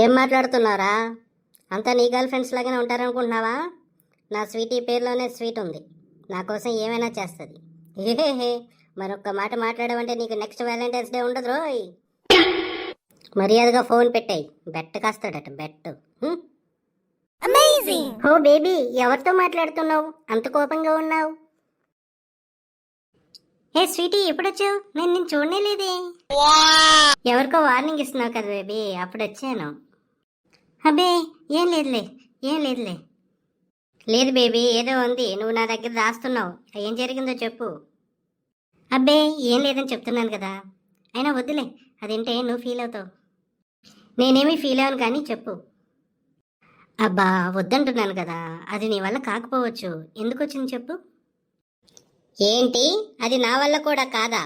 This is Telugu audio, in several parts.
ఏం మాట్లాడుతున్నారా? అంతా నీ గర్ల్ ఫ్రెండ్స్ లాగానే ఉంటారనుకుంటున్నావా? నా స్వీటీ పేరులోనే స్వీట్ ఉంది. నా కోసం ఏమైనా చేస్తుంది. ఏహే మరొక్క మాట మాట్లాడమంటే నీకు నెక్స్ట్ వ్యాలంటైన్స్ డే ఉండదు రోయ్. మర్యాదగా ఫోన్ పెట్టాయి. బెట్ కాస్తాడట బెట్? ఓ బేబీ ఎవరితో మాట్లాడుతున్నావు? అంత కోపంగా ఉన్నావు? ఏ స్వీటీ ఎప్పుడొచ్చావు? నేను నేను చూడలేదే ఎవరికో వార్నింగ్ ఇస్తున్నావు కదా బేబీ అప్పుడు వచ్చాను అబ్బే ఏం లేదులే ఏం లేదులే. లేదు బేబీ ఏదో ఉంది నువ్వు నా దగ్గర రాస్తున్నావు. ఏం జరిగిందో చెప్పు. అబ్బే ఏం లేదని చెప్తున్నాను కదా. అయినా వద్దులే అదేంటే నువ్వు ఫీల్ అవుతావు. నేనేమీ ఫీల్ అవ్వను కానీ చెప్పు. అబ్బా వద్దంటున్నాను కదా అది నీ వల్ల కాకపోవచ్చు. ఎందుకు వచ్చింది చెప్పు. ఏంటి? అది నా వల్ల కూడా కాదా?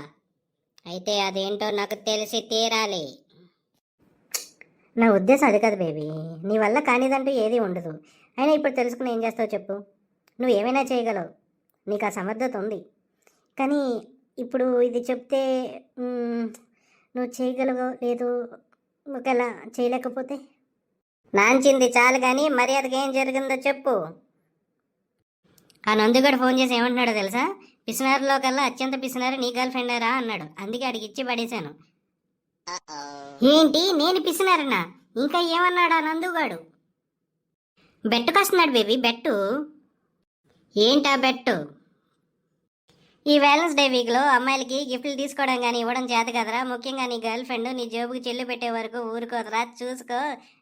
అయితే అదేంటో నాకు తెలిసి తీరాలి. నా ఉద్దేశం అది కదా బేబీ. నీ వల్ల కానిదంటూ ఏది ఉండదు. అయినా ఇప్పుడు తెలుసుకుని ఏం చేస్తావు చెప్పు. నువ్వు ఏమైనా చేయగలవు. నీకు ఆ సమర్థత ఉంది. కానీ ఇప్పుడు ఇది చెప్తే నువ్వు చేయగలవో లేదు ఒకవేళ చేయలేకపోతే? నాంచింది చాలు కానీ మర్యాదగా ఏం జరిగిందో చెప్పు. ఆ నందుగడు ఫోన్ చేసి ఏమంటున్నాడో తెలుసా? పిసినారులో కల్లా అత్యంత పిసినారు నీ గర్ల్ ఫ్రెండరా అన్నాడు. అందుకే అడిగి ఇచ్చి పడేశాను ఏంటి? నేను పిసినారనా? ఇంకా ఏమన్నాడా నందుగాడు బెట్టు కాస్తున్నాడు బేబీ బెట్టు. ఏంటా బెట్టు? ఈ వ్యాలెన్స్ డే వీక్లో అమ్మాయిలకి గిఫ్ట్లు తీసుకోవడం కానీ ఇవ్వడం చేత కదరా? ముఖ్యంగా నీ గర్ల్ ఫ్రెండ్ నీ జేబుకి చెల్లు పెట్టే వరకు ఊరుకోదరా. చూసుకో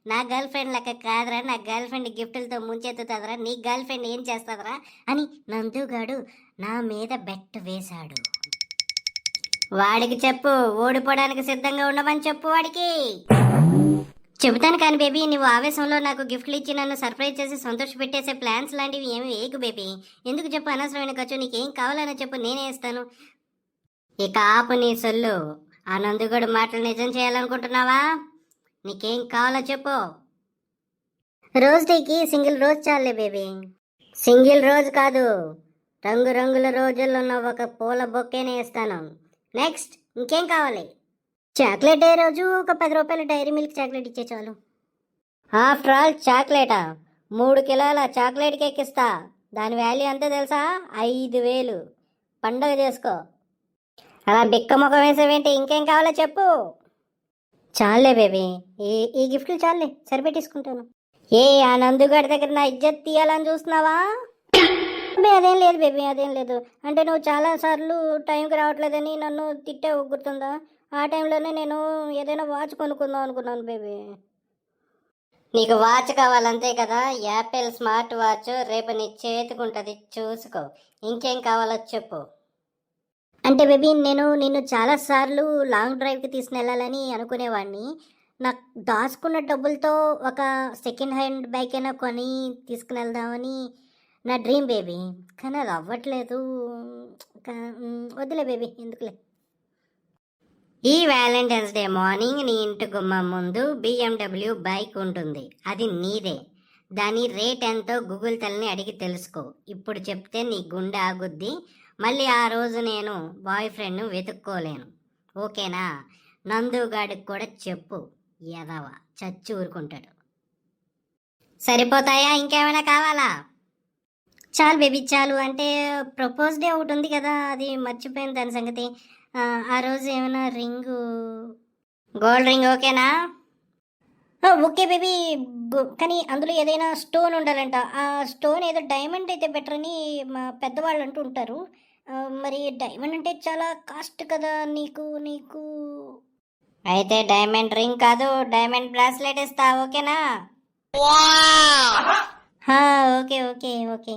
నా గర్ల్ ఫ్రెండ్ లెక్క కాదురా. నా గర్ల్ ఫ్రెండ్ గిఫ్ట్లతో ముంచెత్తుతుందిరా. నీ గర్ల్ ఫ్రెండ్ ఏం చేస్తుందిరా? అని నందుగాడు నా మీద బెట్ వేశాడు. వాడికి చెప్పు ఓడిపోవడానికి సిద్ధంగా ఉండమని చెప్పు వాడికి. చెబుతాను కానీ బేబీ నువ్వు ఆవేశంలో నాకు గిఫ్ట్లు ఇచ్చి నన్ను సర్ప్రైజ్ చేసి సంతోష పెట్టేసే ప్లాన్స్ లాంటివి ఏమి వేయకు బేబీ. ఎందుకు చెప్పు అనవసరమైన ఖర్చు నీకేం కావాలనో చెప్పు నేనే ఇస్తాను ఇక ఆపు నీ సొల్లు. ఆనందుగడు మాటలు నిజం చేయాలనుకుంటున్నావా? నీకేం కావాలో చెప్పు. రోజ్ డేకి సింగిల్ రోజ్ చాలే బేబీ. సింగిల్ రోజ్ కాదు రంగురంగుల రోజుల్లో ఉన్న ఒక పూల బొక్కేనే ఇస్తాను నెక్స్ట్ ఇంకేం కావాలి? చాక్లెట్ రోజు? ఒక పది రూపాయల డైరీ మిల్క్ చాక్లెట్ ఇచ్చే చాలు. ఆఫ్టర్ ఆల్ చాక్లెటా? మూడు కిలోల చాక్లెట్ కేక్ ఇస్తా. దాని వాల్యూ ఎంత తెలుసా? ఐదు వేలు. పండగ చేసుకో. అలా బిక్క ముఖం వేసావేంటి? ఇంకేం కావాలో చెప్పు. చాలే బేబీ. ఈ ఈ గిఫ్ట్లు చాలే. సరిపెట్టేసుకుంటాను. ఏ ఆ నందుగాడి దగ్గర నా ఇజ్జత్ తీయాలని చూస్తున్నావా? అదేం లేదు బేబీ అదేం లేదు. అంటే నువ్వు చాలా సార్లు టైంకి రావట్లేదని నన్ను తిట్టావు గుర్తుందా? ఆ టైంలోనే నేను ఏదైనా వాచ్ కొనుక్కుందాం అనుకున్నాను బేబీ. నీకు వాచ్ కావాలంతే కదా యాపిల్ స్మార్ట్ వాచ్ రేపు నీ చేతికుంటుంది చూసుకో. ఇంకేం కావాలో చెప్పు. అంటే బేబీ నేను నిన్ను చాలా సార్లు లాంగ్ డ్రైవ్కి తీసుకుని వెళ్ళాలని అనుకునేవాడిని. నాకు దాచుకున్న డబ్బులతో ఒక సెకండ్ హ్యాండ్ బైక్ అయినా కొని తీసుకుని వెళ్దామని నా డ్రీమ్ బేబీ. కానీ అది అవ్వట్లేదు. వద్దులే బేబీ ఎందుకులే. ఈ వ్యాలంటైన్స్ డే మార్నింగ్ నీ ఇంటి గుమ్మం ముందు బిఎండబ్ల్యూ బైక్ ఉంటుంది. అది నీదే. దాని రేట్ ఎంతో గూగుల్ తల్లిని అడిగి తెలుసుకో. ఇప్పుడు చెప్తే నీ గుండె ఆగుద్ది. మళ్ళీ ఆ రోజు నేను బాయ్ ఫ్రెండ్ను వెతుక్కోలేను. ఓకేనా? నందుగాడికి కూడా చెప్పు. ఎదవ చచ్చి ఊరుకుంటాడు. సరిపోతాయా? ఇంకేమైనా కావాలా? చాలు బేబీ చాలు. అంటే ప్రపోజ్ డే ఒకటి ఉంది కదా. అది మర్చిపోయింది దాని సంగతి. ఆ, రోజు ఏమైనా రింగు? గోల్డ్ రింగ్ ఓకేనా? Okay baby. కానీ అందులో ఏదైనా స్టోన్ ఉండాలంట. ఆ స్టోన్ ఏదో డైమండ్ అయితే బెటర్ అని మా పెద్దవాళ్ళు అంటూ ఉంటారు. మరి డైమండ్ అంటే చాలా కాస్ట్ కదా నీకు నీకు. అయితే డైమండ్ రింగ్ కాదు డైమండ్ బ్రాస్లెట్ ఇస్తా ఓకేనా? Okay okay okay.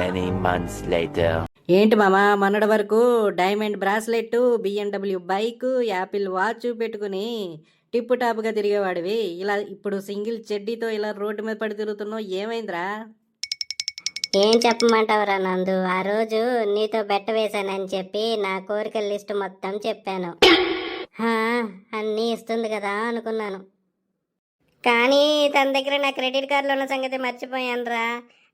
Many months later. ఏంటి మామా మొన్నటి వరకు diamond bracelet BMW bike Apple watch పెట్టుకుని టిప్పు టాప్గా తిరిగేవాడివి. ఇలా ఇప్పుడు సింగిల్ చెడ్డీతో ఇలా రోడ్డు మీద పడి తిరుగుతున్నావు ఏమైందిరా? ఏం చెప్పమంటావురా నందు ఆ రోజు నీతో బెట్ట వేశానని చెప్పి నా కోరికల లిస్టు మొత్తం చెప్పాను. అన్నీ ఇస్తుంది కదా అనుకున్నాను. కానీ తన దగ్గర నా క్రెడిట్ కార్డులో ఉన్న సంగతి మర్చిపోయానురా.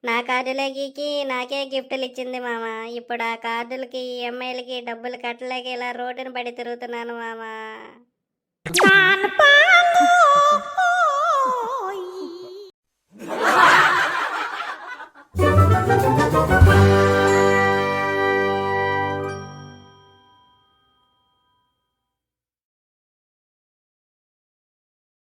నా కార్డులకి నాకే గిఫ్ట్లు ఇచ్చింది మామ ఇప్పుడు ఆ కార్డులకి ఈఎంఐలకి డబ్బులు కట్టలేక ఇలా రోడ్డున పడి తిరుగుతున్నాను మామ Bye.